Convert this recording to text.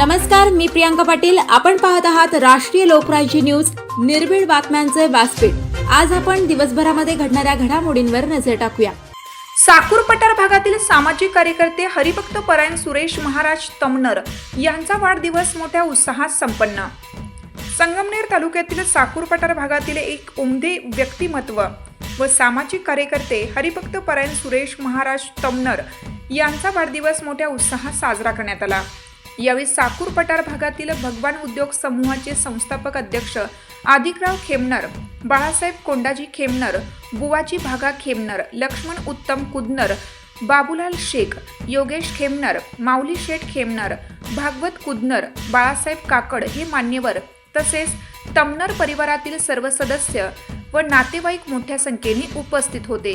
नमस्कार मी प्रियांका पाटील. आपण पाहत आहात राष्ट्रीय लोकराज्य न्यूज. निर्भीड बातम्यांचे व्यासपीठ. आज आपण दिवसभरामध्ये घडणाऱ्या घडामोडींवर नजर टाकूया. साकूर पठार भागातील सामाजिक कार्यकर्ते हरिभक्त परायण सुरेश महाराज तमनर यांचा वाढदिवस मोठ्या उत्साहात संपन्न. संगमनेर तालुक्यातील साकूर पठार भागातील एक उमदे व्यक्तिमत्व व सामाजिक कार्यकर्ते हरिभक्त परायण सुरेश महाराज तमनर यांचा वाढदिवस मोठ्या उत्साहात साजरा करण्यात आला. यावेळी साकूर पठार भागातील भगवान उद्योग समूहाचे संस्थापक अध्यक्ष आदिकराव खेमनर बाळासाहेब कोंडाजी खेमनर बुवाजी भागा खेमनर लक्ष्मण उत्तम कुदनर बाबूलाल शेख योगेश खेमनर माऊली शेठ खेमनर भागवत कुदनर बाळासाहेब काकड हे मान्यवर तसेच तमनर परिवारातील सर्व सदस्य व नातेवाईक मोठ्या संख्येने उपस्थित होते.